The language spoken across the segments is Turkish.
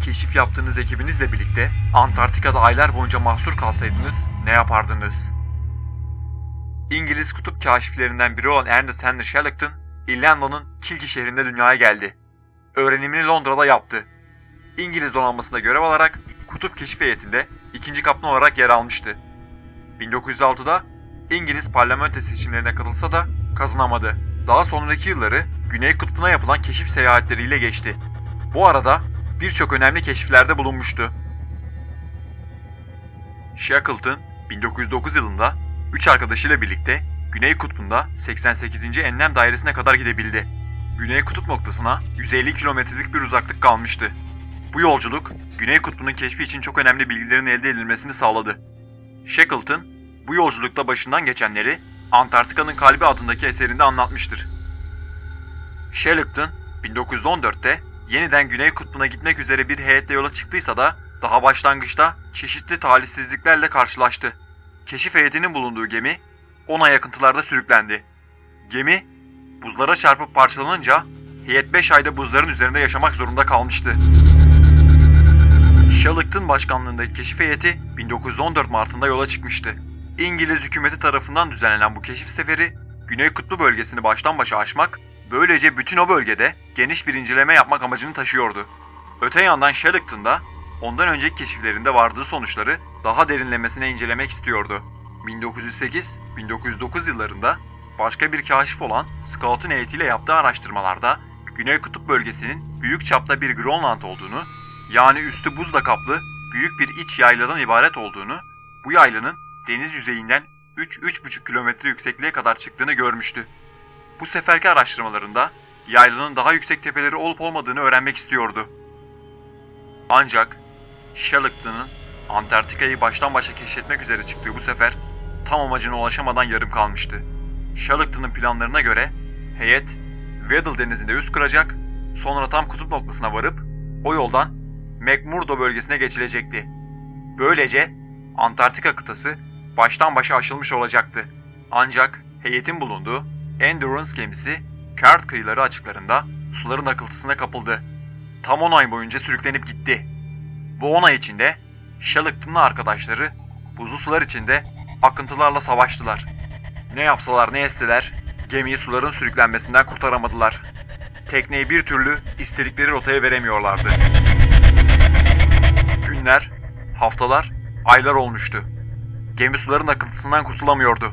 keşif yaptığınız ekibinizle birlikte Antarktika'da aylar boyunca mahsur kalsaydınız ne yapardınız? İngiliz kutup kaşiflerinden biri olan Ernest Henry Shackleton, İrlanda'nın Kilkie şehrinde dünyaya geldi. Öğrenimini Londra'da yaptı. İngiliz donanmasında görev alarak kutup keşif heyetinde ikinci kaptan olarak yer almıştı. 1906'da İngiliz parlamento seçimlerine katılsa da kazanamadı. Daha sonraki yılları Güney Kutbu'na yapılan keşif seyahatleriyle geçti. Bu arada birçok önemli keşiflerde bulunmuştu. Shackleton 1909 yılında 3 arkadaşıyla birlikte Güney Kutbu'nda 88. enlem dairesine kadar gidebildi. Güney Kutup noktasına 150 kilometrelik bir uzaklık kalmıştı. Bu yolculuk Güney Kutbu'nun keşfi için çok önemli bilgilerin elde edilmesini sağladı. Shackleton bu yolculukta başından geçenleri Antarktika'nın Kalbi adındaki eserinde anlatmıştır. Shackleton 1914'te yeniden Güney Kutbu'na gitmek üzere bir heyetle yola çıktıysa da daha başlangıçta çeşitli talihsizliklerle karşılaştı. Keşif heyetinin bulunduğu gemi ona yakıntılarda sürüklendi. Gemi buzlara çarpıp parçalanınca heyet 5 ayda buzların üzerinde yaşamak zorunda kalmıştı. Shackleton başkanlığındaki keşif heyeti 1914 Mart'ında yola çıkmıştı. İngiliz hükümeti tarafından düzenlenen bu keşif seferi Güney Kutbu bölgesini baştan başa aşmak, böylece bütün o bölgede geniş bir inceleme yapmak amacını taşıyordu. Öte yandan Shackleton da ondan önceki keşiflerinde vardığı sonuçları daha derinlemesine incelemek istiyordu. 1908-1909 yıllarında başka bir kaşif olan Scout'un heyetiyle yaptığı araştırmalarda Güney Kutup bölgesinin büyük çapta bir Grönland olduğunu, yani üstü buzla kaplı büyük bir iç yayladan ibaret olduğunu, bu yaylanın deniz yüzeyinden 3-3,5 kilometre yüksekliğe kadar çıktığını görmüştü. Bu seferki araştırmalarında yaylanın daha yüksek tepeleri olup olmadığını öğrenmek istiyordu. Ancak Shackleton'ın Antarktika'yı baştan başa keşfetmek üzere çıktığı bu sefer tam amacına ulaşamadan yarım kalmıştı. Shackleton'ın planlarına göre heyet Weddell denizinde üst kıracak, sonra tam kutup noktasına varıp o yoldan McMurdo bölgesine geçilecekti. Böylece Antarktika kıtası baştan başa aşılmış olacaktı. Ancak heyetin bulunduğu Endurance gemisi Kart kıyıları açıklarında suların akıntısına kapıldı. Tam 10 ay boyunca sürüklenip gitti. Bu 10 ay içinde Shackleton'la arkadaşları buzlu sular içinde akıntılarla savaştılar. Ne yapsalar ne esteler gemiyi suların sürüklenmesinden kurtaramadılar. Tekneyi bir türlü istedikleri rotaya veremiyorlardı. Günler, haftalar, aylar olmuştu. Gemi suların akıntısından kurtulamıyordu.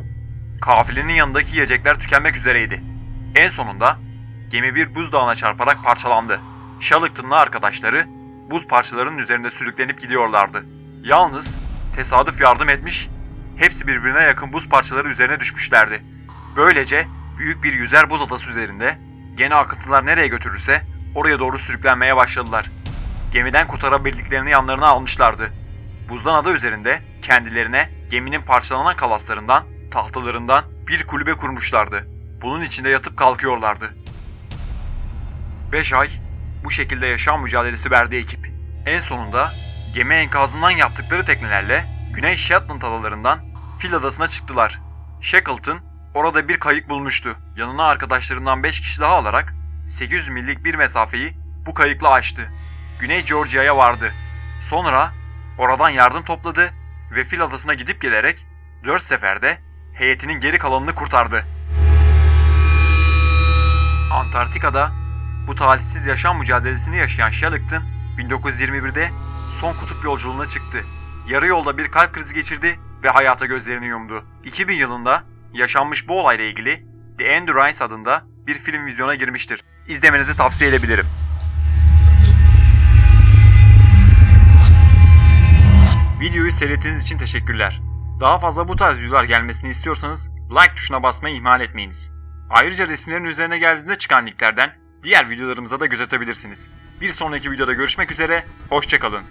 Kafilenin yanındaki yiyecekler tükenmek üzereydi. En sonunda gemi bir buzdağına çarparak parçalandı. Shackleton'la arkadaşları buz parçalarının üzerinde sürüklenip gidiyorlardı. Yalnız tesadüf yardım etmiş, hepsi birbirine yakın buz parçaları üzerine düşmüşlerdi. Böylece büyük bir yüzer buz adası üzerinde gene akıntılar nereye götürürse oraya doğru sürüklenmeye başladılar. Gemiden kurtarabildiklerini yanlarına almışlardı. Buzdan ada üzerinde kendilerine geminin parçalanan kalaslarından, tahtalarından bir kulübe kurmuşlardı. Bunun içinde yatıp kalkıyorlardı. 5 ay bu şekilde yaşam mücadelesi verdi ekip. En sonunda gemi enkazından yaptıkları teknelerle Güney Shetland adalarından Fil Adası'na çıktılar. Shackleton orada bir kayık bulmuştu. Yanına arkadaşlarından 5 kişi daha alarak 800 millik bir mesafeyi bu kayıkla aştı. Güney Georgia'ya vardı. Sonra oradan yardım topladı ve Fil Adası'na gidip gelerek 4 seferde heyetinin geri kalanını kurtardı. Antarktika'da bu talihsiz yaşam mücadelesini yaşayan Shackleton 1921'de son kutup yolculuğuna çıktı. Yarı yolda bir kalp krizi geçirdi ve hayata gözlerini yumdu. 2000 yılında yaşanmış bu olayla ilgili The Endurance adında bir film vizyona girmiştir. İzlemenizi tavsiye edebilirim. Videoyu seyrettiğiniz için teşekkürler. Daha fazla bu tarz videolar gelmesini istiyorsanız like tuşuna basmayı ihmal etmeyiniz. Ayrıca resimlerin üzerine geldiğinde çıkan linklerden diğer videolarımıza da göz atabilirsiniz. Bir sonraki videoda görüşmek üzere, hoşçakalın.